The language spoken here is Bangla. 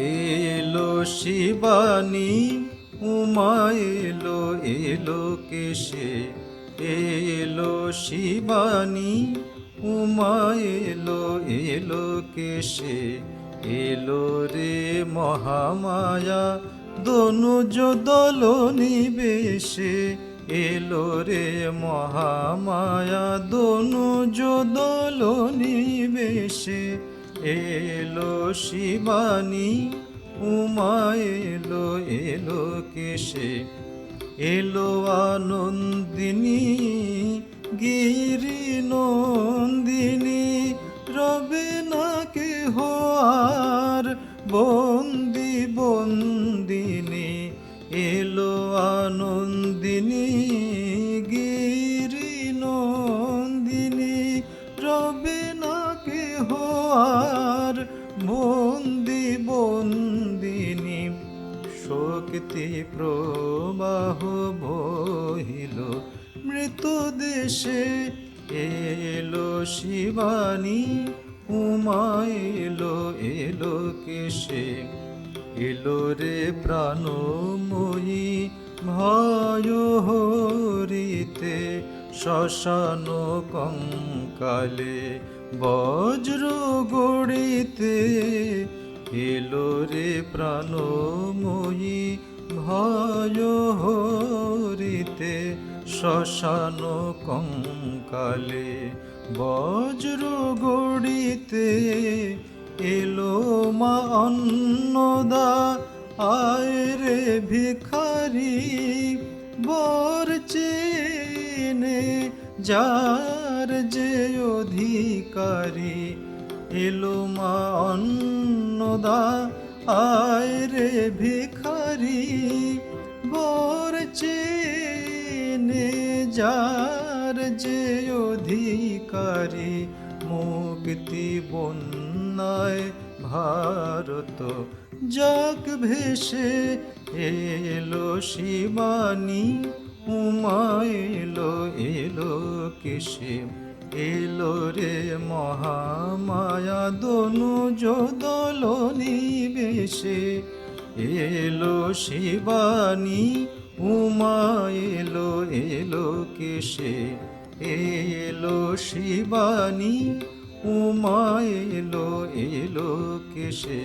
এলো শিবানী, উমা এলো এলো কেশে। এলো শিবানী, উমা এলো এলো কেশে। এলো রে মহামায়া দনুজ দল নিবেশে। এলো রে মহামায়া দনুজ দল নিবেশে। এলো শিবানী, উমা এলো এলো কেশে। এলো আনন্দিনী গিরি নন্দিনী রবে না কেহ আর বন্দি বন্দিনী। এলো বন্দি, বন্দিনী, শক্তি প্রবাহ বহিল। মৃত্যু দেশে এলো শিবানী, উমা এলো এলো কেশে। এলো রে প্রাণময়ী, ভয় হরিতে কঙ্কালে বজ্র গড়িতে এলো রে প্রাণময়ী ভয় হরিতে। শ্মশান কঙ্কালে বজ্র গড়িতে এলো মা অন্নদা, আয় রে ভিখারি, বর চেনে যার যে অধিকারী এলো মা অন্নদা, আয় রে ভিখারি, বর চেনে যার যে অধিকারী মুক্তি বন্যায় ভারত যাক ভেসে এলো শিবানী, উমা এলো এলো কেশে। এলো রে মহামায়া, দনু দল নিবেশে এলো শিবানী, উমা এলো এলো কেশে। এলো শিবানী উমা এলো এলো কেসে?